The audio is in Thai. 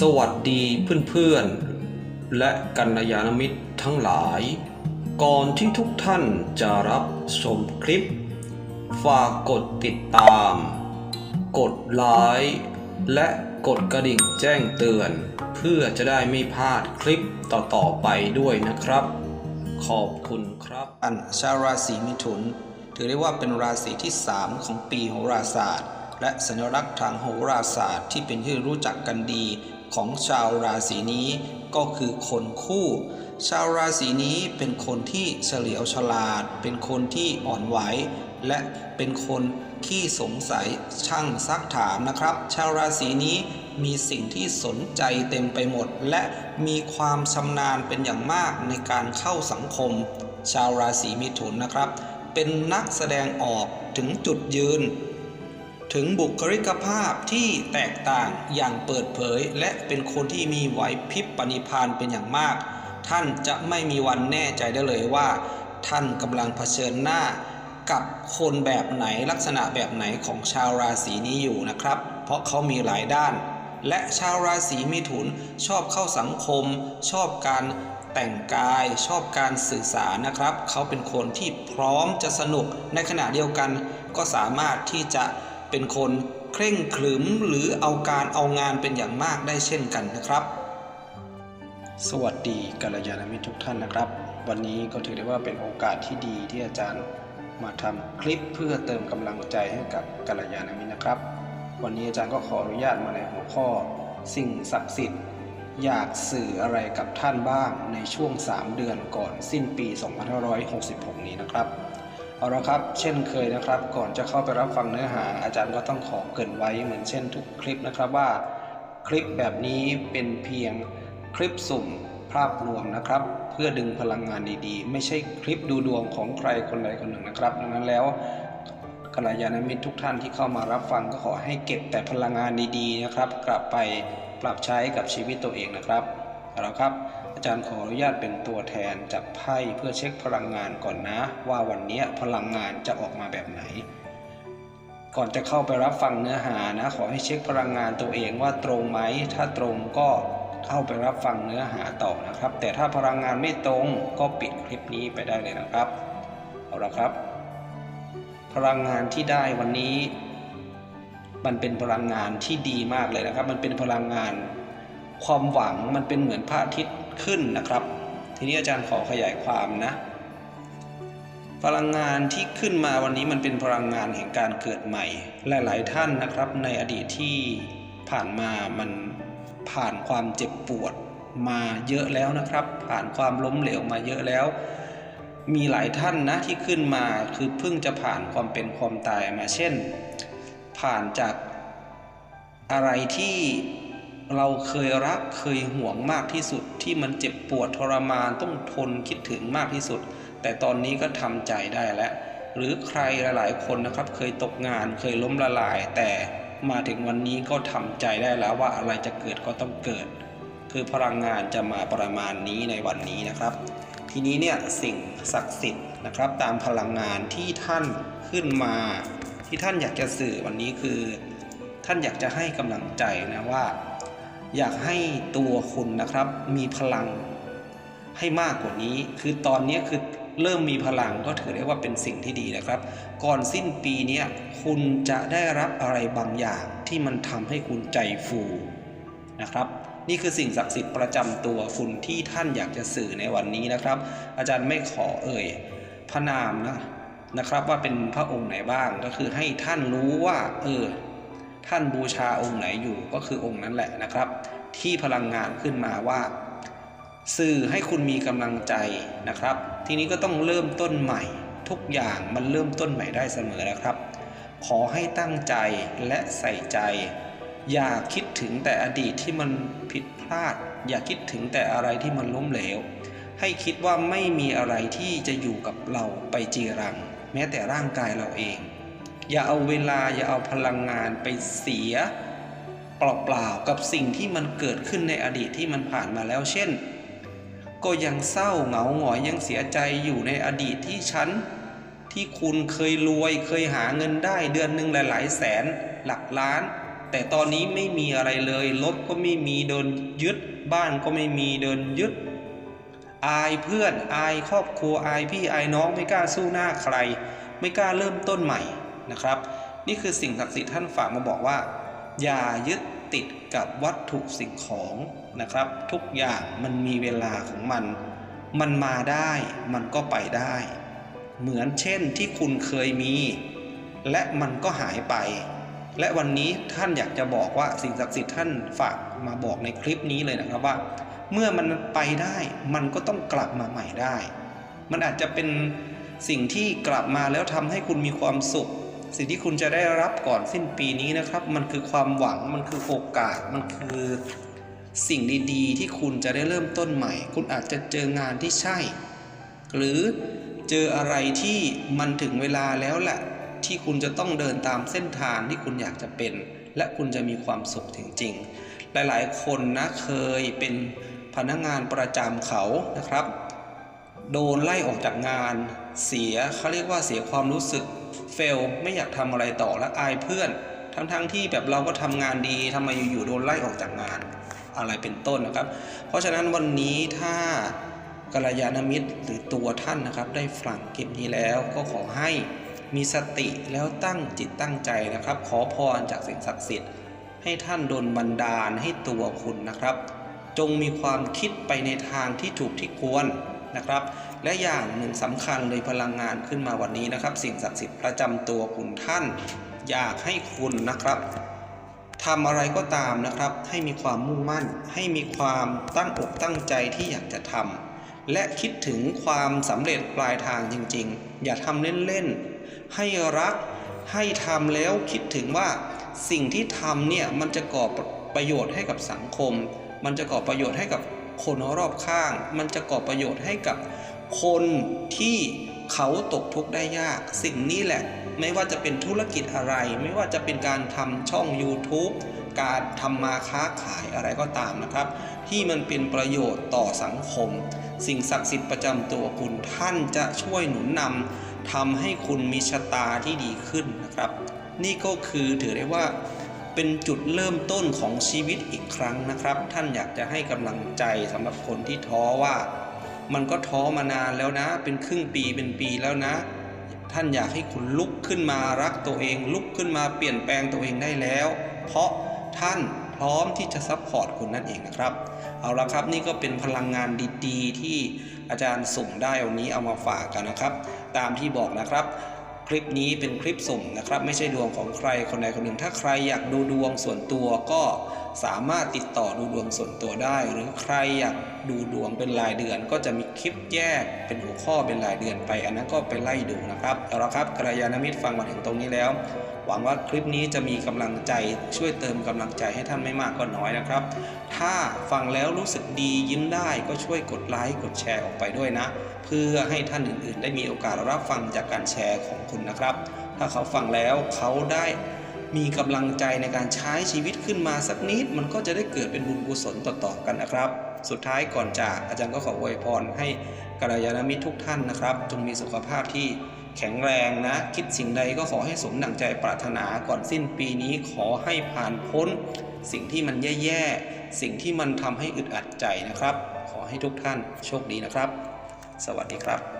สวัสดีเพื่อนๆ และกัลยาณมิตรทั้งหลาย ก่อนที่ทุกท่านจะรับชมคลิป ฝากกดติดตาม กดไลค์และกดกระดิ่งแจ้งเตือน เพื่อจะได้ไม่พลาดคลิปต่อๆไปด้วยนะครับ ขอบคุณครับอันชาวราศีมิถุน ถือได้ว่าเป็นราศีที่ 3 ของปีโหราศาสตร์ และสัญลักษณ์ทางโหราศาสตร์ที่เป็นที่รู้จักกันดีของชาวราศีนี้ก็คือคนคู่ ชาวราศีนี้เป็นคนที่เฉลียวฉลาด เป็นคนที่อ่อนไหว และเป็นคนขี้สงสัยช่างซักถามนะครับ ชาวราศีนี้มีสิ่งที่สนใจเต็มไปหมด และมีความชำนาญเป็นอย่างมากในการเข้าสังคม ชาวราศีมิถุนนะครับ เป็นนักแสดงออกถึงจุดยืน ถึงบุคลิกภาพที่แตกต่างอย่างเปิดเผย และเป็นคนที่มีไหวพริบปณิพานเป็นอย่างมาก ท่านจะไม่มีวันแน่ใจได้เลยว่า ท่านกำลังเผชิญหน้า กับคนแบบไหนลักษณะแบบไหนของชาวราศีนี้อยู่นะครับ เพราะเขามีหลายด้าน และชาวราศีมิถุนชอบเข้าสังคม ชอบการแต่งกายชอบการสื่อสารนะครับ เขาเป็นคนที่พร้อมจะสนุกในขณะเดียวกัน ก็สามารถที่จะ เป็นคนเคร่งขรึมหรือเอาการเอางานเป็นอย่างมากได้เช่นกันนะครับ สวัสดีกัลยาณมิตรทุกท่านนะครับ วันนี้ก็ถือได้ว่าเป็นโอกาสที่ดีที่อาจารย์มาทำคลิปเพื่อเติมกำลังใจให้กับกัลยาณมิตรนะครับ วันนี้อาจารย์ก็ขออนุญาตมาในหัวข้อ สิ่งศักดิ์สิทธิ์อยากสื่ออะไรกับท่านบ้างในช่วง 3 เดือนก่อนสิ้นปี 2566 นี้นะครับ เอาละครับ เช่นเคยนะครับ ก่อนจะเข้าไปรับฟังเนื้อหา อาจารย์ก็ต้องขอเกรินไว้เหมือนเช่นทุกคลิปนะครับว่า คลิปแบบนี้เป็นเพียงคลิปสุ่มภาพรวมนะครับ เพื่อดึงพลังงานดีๆ ไม่ใช่คลิปดูดวงของใครคนใดคนหนึ่งนะครับ ดังนั้นแล้วกัลยาณมิตรทุกท่านที่เข้ามารับฟังก็ขอให้เก็บแต่พลังงานดีๆนะครับ กลับไปปรับใช้กับชีวิตตัวเองนะครับเอาละครับ อาจารย์ขออนุญาตเป็นตัวแทนจับไพ่เพื่อเช็คพลังงานก่อนนะ ว่าวันนี้พลังงานจะออกมาแบบไหน ก่อนจะเข้าไปรับฟังเนื้อหานะ ขอให้เช็คพลังงานตัวเองว่าตรงไหม ถ้าตรงก็เข้าไปรับฟังเนื้อหาต่อนะครับ แต่ถ้าพลังงานไม่ตรงก็ปิดคลิปนี้ไปได้เลยนะครับเอาละครับ พลังงานที่ได้วันนี้ มันเป็นพลังงานที่ดีมากเลยนะครับ มันเป็นพลังงานความหวังมันเป็นเหมือนพระอาทิตย์ ขึ้นนะครับ ทีนี้อาจารย์ขอขยายความนะ พลังงานที่ขึ้นมาวันนี้มันเป็นพลังงานแห่งการเกิดใหม่ หลาย ๆ ท่านนะครับ ในอดีตที่ผ่านมามันผ่านความเจ็บปวดมาเยอะแล้วนะครับ ผ่านความล้มเหลวมาเยอะแล้ว มีหลายท่านนะที่ขึ้นมาคือเพิ่งจะผ่านความเป็นความตายมาเช่น ผ่านจากอะไรที่ เราเคยรักเคยห่วงมากที่สุดที่มันเจ็บปวดทรมานต้องทนคิดถึงมากที่สุด แต่ตอนนี้ก็ทำใจได้แล้ว หรือใครหลายๆคนนะครับ เคยตกงานเคยล้มละลาย แต่มาถึงวันนี้ก็ทำใจได้แล้วว่าอะไรจะเกิดก็ต้องเกิด คือพลังงานจะมาประมาณนี้ในวันนี้นะครับ ทีนี้เนี่ยสิ่งศักดิ์สิทธิ์นะครับ ตามพลังงานที่ท่านขึ้นมา ที่ท่านอยากจะสื่อวันนี้คือ ท่านอยากจะให้กำลังใจนะว่า อยากให้ตัวคุณนะครับมีพลังให้มากกว่านี้ คือตอนนี้คือเริ่มมีพลังก็ถือได้ว่าเป็นสิ่งที่ดีนะครับ ก่อนสิ้นปีนี้คุณจะได้รับอะไรบางอย่างที่มันทำให้คุณใจฟูนะครับนี่คือสิ่งศักดิ์สิทธิ์ประจำตัวคุณที่ท่านอยากจะสื่อในวันนี้นะครับ อาจารย์ไม่ขอเอ่ยพระนามนะนะครับว่าเป็นพระองค์ไหนบ้างก็คือให้ท่านรู้ว่าเออ ท่านบูชาองค์ไหนอยู่ก็คือองค์นั้นแหละนะครับ ที่พลังงานขึ้นมาว่า สื่อให้คุณมีกำลังใจนะครับ ทีนี้ก็ต้องเริ่มต้นใหม่ ทุกอย่างมันเริ่มต้นใหม่ได้เสมอนะครับ ขอให้ตั้งใจและใส่ใจ อย่าคิดถึงแต่อดีตที่มันผิดพลาด อย่าคิดถึงแต่อะไรที่มันล้มเหลว ให้คิดว่าไม่มีอะไรที่จะอยู่กับเราไปจีรัง แม้แต่ร่างกายเราเอง อย่าเอาเวลาอย่าเอาพลังงานไปเสีย เปล่าๆกับสิ่งที่มันเกิดขึ้นในอดีตที่มันผ่านมาแล้ว เช่น ก็ยังเศร้าเหงาหงอยยังเสียใจอยู่ในอดีตที่ฉันที่คุณเคยรวยเคยหาเงินได้เดือนหนึ่งหลายๆแสนหลักล้าน แต่ตอนนี้ไม่มีอะไรเลยรถก็ไม่มีโดนยึด บ้านก็ไม่มีโดนยึด อายเพื่อนอายครอบครัวอายพี่อายน้องไม่กล้าสู้หน้าใคร ไม่กล้าเริ่มต้นใหม่ นะครับ นี่คือสิ่งศักดิ์สิทธิ์ท่านฝากมาบอกว่า อย่ายึดติดกับวัตถุสิ่งของนะครับ ทุกอย่างมันมีเวลาของมัน มันมาได้มันก็ไปได้ เหมือนเช่นที่คุณเคยมี และมันก็หายไป และวันนี้ท่านอยากจะบอกว่าสิ่งศักดิ์สิทธิ์ท่านฝากมาบอกในคลิปนี้เลยนะครับว่า เมื่อมันไปได้มันก็ต้องกลับมาใหม่ได้ มันอาจจะเป็นสิ่งที่กลับมาแล้วทำให้คุณมีความสุข สิ่งที่คุณจะได้รับก่อนสิ้นปีนี้นะครับ มันคือความหวังมันคือโอกาสมันคือสิ่งดีๆ ที่คุณจะได้เริ่มต้นใหม่ คุณอาจจะเจองานที่ใช่ หรือเจออะไรที่มันถึงเวลาแล้วแหละที่คุณจะต้องเดินตามเส้นทางที่คุณอยากจะเป็น และคุณจะมีความสุขจริงๆ หลายๆ คนนะเคยเป็นพนักงานประจำเขานะครับ โดนไล่ออกจากงาน เสียเขาเรียกว่าเสียความรู้สึกเฟลไม่อยากทำอะไรต่อและอายเพื่อน ทั้งๆที่แบบเราก็ทำงานดีทำไมอยู่ๆโดนไล่ออกจากงาน อะไรเป็นต้นนะครับ เพราะฉะนั้นวันนี้ถ้ากัลยาณมิตรหรือตัวท่านนะครับ ได้ฟังคลิปนี้แล้วก็ขอให้มีสติแล้วตั้งจิตตั้งใจนะครับ ขอพรจากสิ่งศักดิ์สิทธิ์ ให้ท่านโดนบันดาลให้ตัวคุณนะครับ จงมีความคิดไปในทางที่ถูกที่ควร นะครับ และอย่างหนึ่งสำคัญเลยพลังงานขึ้นมาวันนี้นะครับ สิ่งศักดิ์สิทธิ์ประจำตัวคุณท่าน อยากให้คุณนะครับทำอะไรก็ตามนะครับ ให้มีความมุ่งมั่น ให้มีความตั้งอกตั้งใจที่อยากจะทำและคิดถึงความสำเร็จปลายทางจริง ๆ อย่าทำเล่นๆให้รักให้ทำแล้วคิดถึงว่าสิ่งที่ทำเนี่ยมันจะก่อประโยชน์ให้กับสังคม มันจะก่อประโยชน์ให้กับ คนรอบข้าง มันจะก่อประโยชน์ให้กับคนที่เขาตกทุกข์ได้ยาก สิ่งนี้แหละ ไม่ว่าจะเป็นธุรกิจอะไร ไม่ว่าจะเป็นการทำช่อง YouTube การทำมาค้าขายอะไรก็ตามนะครับ ที่มันเป็นประโยชน์ต่อสังคม สิ่งศักดิ์สิทธิ์ประจำตัวคุณท่านจะช่วยหนุนนำทำให้คุณมีชะตาที่ดีขึ้นนะครับ นี่ก็คือถือได้ว่า เป็นจุดเริ่มต้นของชีวิตอีกครั้งนะครับ ท่านอยากจะให้กำลังใจสำหรับคนที่ท้อว่า มันก็ท้อมานานแล้วนะ เป็นครึ่งปีเป็นปีแล้วนะ ท่านอยากให้คุณลุกขึ้นมารักตัวเอง ลุกขึ้นมาเปลี่ยนแปลงตัวเองได้แล้ว เพราะท่านพร้อมที่จะซัพพอร์ตคุณนั่นเองนะครับ เอาละครับนี่ก็เป็นพลังงานดีๆ ที่อาจารย์สุ่มได้วันนี้เอามาฝากกันนะครับ ตามที่บอกนะครับ คลิปนี้เป็นคลิปสุ่มนะครับ ไม่ใช่ดวงของใครคนใดคนหนึ่ง ถ้าใครอยากดูดวงส่วนตัวก็ สามารถติดต่อดูดวงส่วนตัวได้ หรือใครอยากดูดวงเป็นรายเดือน ก็จะมีคลิปแยกเป็นหัวข้อเป็นรายเดือนไป อันนั้นก็ไปไล่ดูนะครับเอาละครับกัลยาณมิตรฟังมาถึงตรงนี้แล้ว หวังว่าคลิปนี้จะมีกำลังใจช่วยเติมกำลังใจให้ท่านไม่มากก็น้อยนะครับ ถ้าฟังแล้วรู้สึกดียิ้มได้ก็ช่วยกดไลค์กดแชร์ออกไปด้วยนะ เพื่อให้ท่านอื่น ๆ ได้มีโอกาสรับฟังจากการแชร์ของคุณนะครับ ถ้าเขาฟังแล้วเขาได้ มีกำลังใจในการใช้ชีวิตขึ้นมาสักนิด มันก็จะได้เกิดเป็นบุญกุศลต่อๆกันนะครับ สุดท้ายก่อนจากอาจารย์ก็ขออวยพรให้กัลยาณมิตรทุกท่านนะครับ จงมีสุขภาพที่แข็งแรงนะ คิดสิ่งใดก็ขอให้สมดังใจปรารถนาก่อนสิ้นปีนี้ขอให้ผ่านพ้น สิ่งที่มันแย่ๆสิ่งที่มันทำให้อึดอัดใจนะครับ ขอให้ทุกท่านโชคดีนะครับ สวัสดีครับ